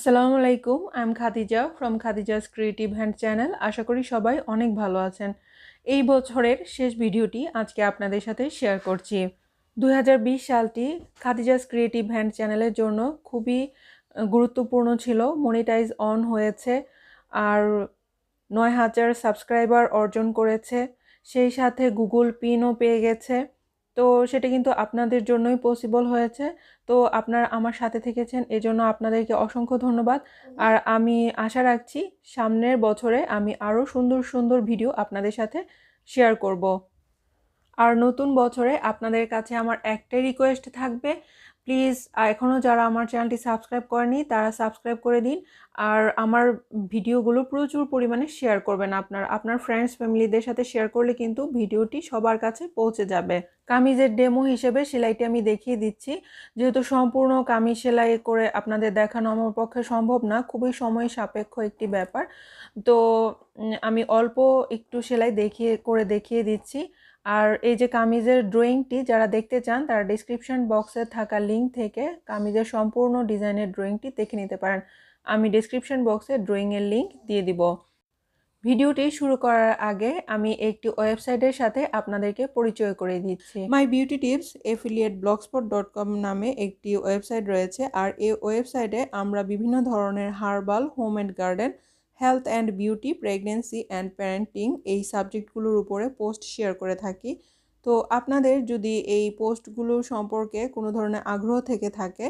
আসসালামু আলাইকুম I am Khadija from Khadija's creative hand channel আশা করি সবাই অনেক ভালো আছেন। এই বছরের শেষ ভিডিওটি আজকে আপনাদের সাথে শেয়ার করছি। দু হাজার বিশ সালটি খাদিজাস ক্রিয়েটিভ হ্যান্ড চ্যানেলের জন্য খুবই গুরুত্বপূর্ণ ছিল মনিটাইজ অন হয়েছে, আর নয় হাজার সাবস্ক্রাইবার অর্জন করেছে। সেই সাথে গুগল পিনও পেয়ে গেছে। তো সেটা কিন্তু আপনাদের জন্যই পসিবল হয়েছে। তো আপনারা আমার সাথে থেকেছেন এজন্য আপনাদেরকে অসংখ্য ধন্যবাদ। আর আমি আশা রাখছি সামনের বছরে আমি আরও সুন্দর সুন্দর ভিডিও আপনাদের সাথে শেয়ার করব। আর নতুন বছরে আপনাদের কাছে আমার একটাই রিকোয়েস্ট থাকবে প্লিজ এখনও যারা আমার চ্যানেলটি সাবস্ক্রাইব করেনি তারা সাবস্ক্রাইব করে দিন। আর আমার ভিডিওগুলো প্রচুর পরিমাণে শেয়ার করবেন আপনার। আপনার ফ্রেন্ডস ফ্যামিলিদের সাথে শেয়ার করলে কিন্তু ভিডিওটি সবার কাছে পৌঁছে যাবে। কামিজের ডেমো হিসেবে সেলাইটি আমি দেখিয়ে দিচ্ছি। যেহেতু সম্পূর্ণ কামিজ সেলাই করে আপনাদের দেখানো আমার পক্ষে সম্ভব না, খুবই সময় সাপেক্ষ একটি ব্যাপার। তো আমি অল্প একটু সেলাই দেখিয়ে, করে দেখিয়ে দিচ্ছি। আর এই যে কামিজের ড্রয়িংটি যারা দেখতে চান, তারা ডিসক্রিপশন বক্সে থাকা লিঙ্ক থেকে কামিজের সম্পূর্ণ ডিজাইনের ড্রয়িংটি দেখে নিতে পারেন। আমি ডিসক্রিপশন বক্সে ড্রয়িংয়ের লিঙ্ক দিয়ে দিব। ভিডিওটি শুরু করার আগে আমি একটি ওয়েবসাইটের সাথে আপনাদেরকে পরিচয় করে দিচ্ছি। My beauty tips affiliate blogspot dot com নামে একটি ওয়েবসাইট রয়েছে। আর এই ওয়েবসাইটে আমরা বিভিন্ন ধরনের herbal home and garden health and beauty pregnancy and parenting এই সাবজেক্টগুলোর উপরে পোস্ট শেয়ার করে থাকি। তো আপনাদের যদি এই পোস্টগুলো সম্পর্কে কোনো ধরনের আগ্রহ থেকে থাকে,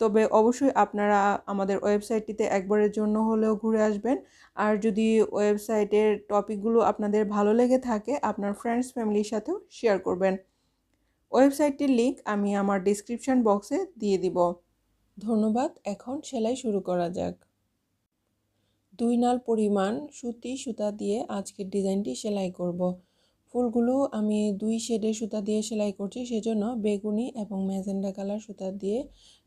তবে অবশ্যই আপনারা আমাদের ওয়েবসাইটটিতে একবারের জন্য হলেও ঘুরে আসবেন। আর যদি ওয়েবসাইটের টপিকগুলো আপনাদের ভালো লেগে থাকে, আপনার ফ্রেন্ডস ফ্যামিলির সাথেও শেয়ার করবেন। ওয়েবসাইটটির লিঙ্ক আমি আমার ডিসক্রিপশান বক্সে দিয়ে দিব। ধন্যবাদ, এখন সেলাই শুরু করা যাক। দুই নাল পরিমাণ সুতি সুতা দিয়ে আজকের ডিজাইনটি সেলাই করব। ফুলগুলো আমি দুই শেডের সুতা দিয়ে সেলাই করছি, সেজন্য বেগুনি এবং ম্যাজেন্ডা কালার সুতা দিয়ে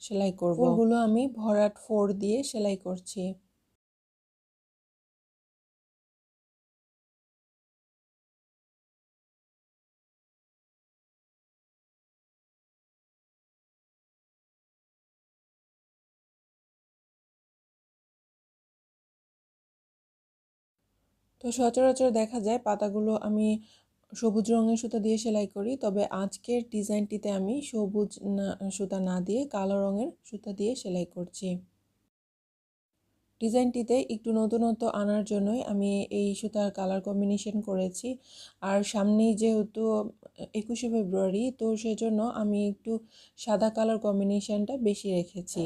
সেলাই করব ফুলগুলো আমি ভরাট ফোর দিয়ে সেলাই করছি তো সচরাচর দেখা যায় পাতাগুলো আমি সবুজ রঙের সুতা দিয়ে সেলাই করি, তবে আজকের ডিজাইনটিতে আমি সবুজ সুতা না দিয়ে কালো রঙের সুতা দিয়ে সেলাই করছি। ডিজাইনটিতে একটু নতুনত্ব আনার জন্যই আমি এই সুতার কালার কম্বিনেশন করেছি। আর সামনেই যেহেতু একুশে ফেব্রুয়ারি, তো সেজন্য আমি একটু সাদা কালার কম্বিনেশনটা বেশি রেখেছি।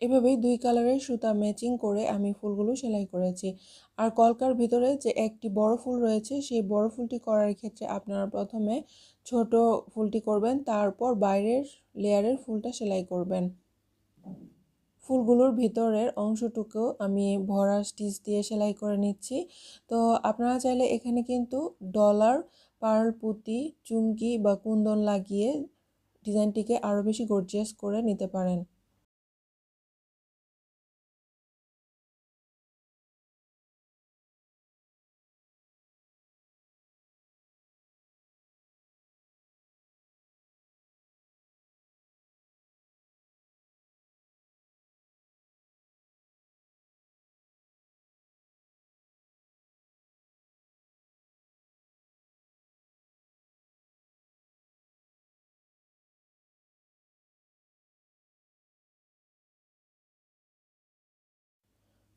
এভাবেই দুই কালারের সুতা ম্যাচিং করে আমি ফুলগুলো সেলাই করেছি। আর কলকার ভিতরে যে একটি বড় ফুল রয়েছে, সেই বড় ফুলটি করার ক্ষেত্রে আপনারা প্রথমে ছোট ফুলটি করবেন, তারপর বাইরের লেয়ারের ফুলটা সেলাই করবেন। ফুলগুলোর ভিতরের অংশটুকু আমি ভরা স্টিচ দিয়ে সেলাই করে নিচ্ছি। তো আপনারা চাইলে এখানে কিন্তু ডলার, পার্ল, পুঁতি, চুমকি বা কুন্দন লাগিয়ে ডিজাইনটিকে আরও বেশি গর্জিয়াস করে নিতে পারেন।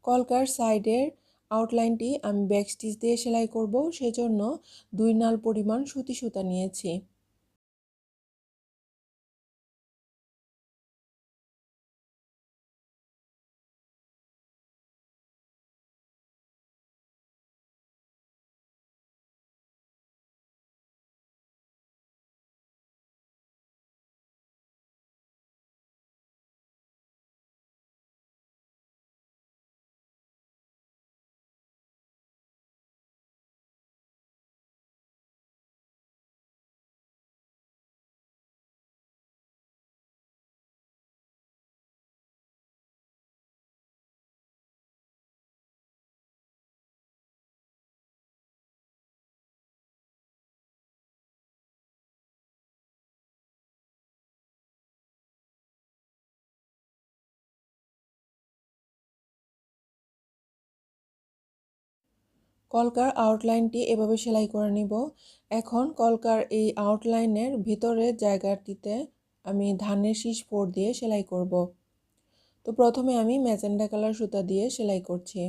কলকার সাইডের আউটলাইনটি আমি ব্যাক স্টিচ দিয়ে সেলাই করব, সেজন্য দুই নাল পরিমাণ সুতি সুতা নিয়েছি। কলকার আউটলাইনটি এভাবে সেলাই করে নিব। এখন কলকার এই আউটলাইনের ভিতরের জায়গাটিতে আমি ধানের শীষ ফোর দিয়ে সেলাই করব। তো প্রথমে আমি ম্যাজেন্ডা কালার সুতা দিয়ে সেলাই করছি।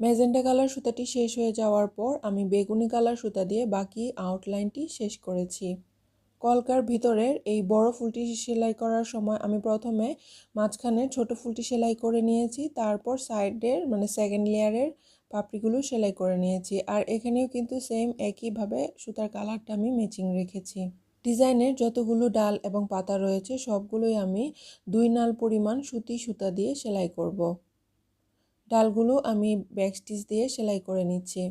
ম্যাজেন্টা কালার সুতাটি শেষ হয়ে যাওয়ার পর আমি বেগুনি কালার সুতা দিয়ে বাকি আউটলাইনটি শেষ করেছি। কলকার ভিতরের এই বড় ফুলটি সেলাই করার সময় আমি প্রথমে মাঝখানে ছোট ফুলটি সেলাই করে নিয়েছি, তারপর সাইডের মানে সেকেন্ড লেয়ারের পাপড়িগুলো সেলাই করে নিয়েছি আর এখানেও কিন্তু সেম একইভাবে সুতার কালারটা আমি ম্যাচিং রেখেছি। ডিজাইনের যতগুলো ডাল এবং পাতা রয়েছে, সবগুলোই আমি দুই নাল পরিমাণ সুতি সুতা দিয়ে সেলাই করব। ডালগুলো আমি ব্যাক স্টিচ দিয়ে সেলাই করে নিচ্ছি।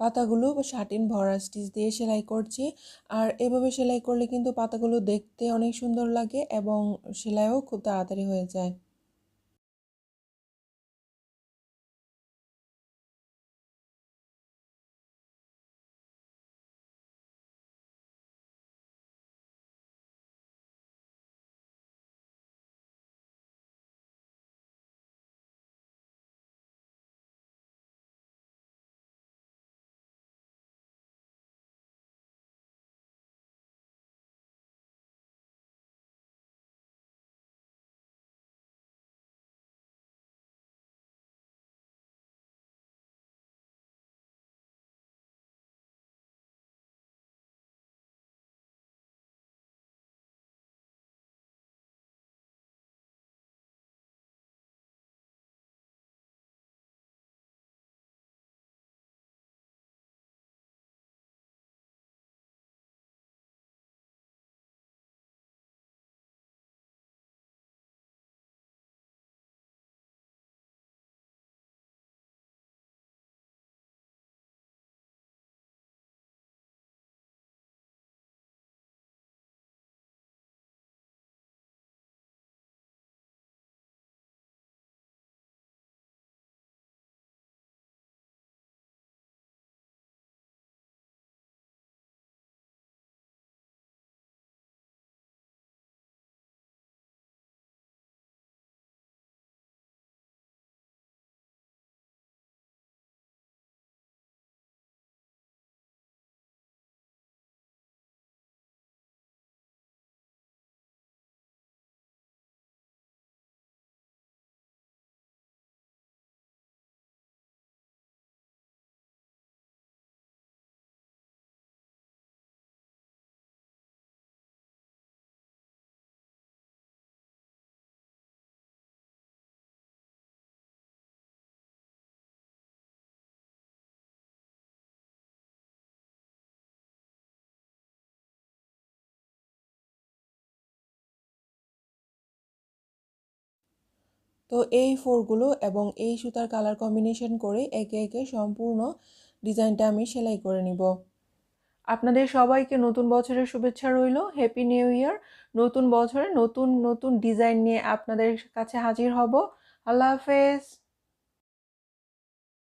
পাতাগুলো শাটিন ভরা স্টিচ দিয়ে সেলাই করছি। আর এভাবে সেলাই করলে কিন্তু পাতাগুলো দেখতে অনেক সুন্দর লাগে এবং সেলাইও খুব তাড়াতাড়ি হয়ে যায়। তো এই ফোরগুলো এবং এই সুতার কালার কম্বিনেশন করে একে একে সম্পূর্ণ ডিজাইনটা আমি সেলাই করে নিব। আপনাদের সবাইকে নতুন বছরের শুভেচ্ছা রইল। হ্যাপি নিউ ইয়ার নতুন বছরে নতুন নতুন ডিজাইন নিয়ে আপনাদের কাছে হাজির হব। আল্লাহ হাফেজ!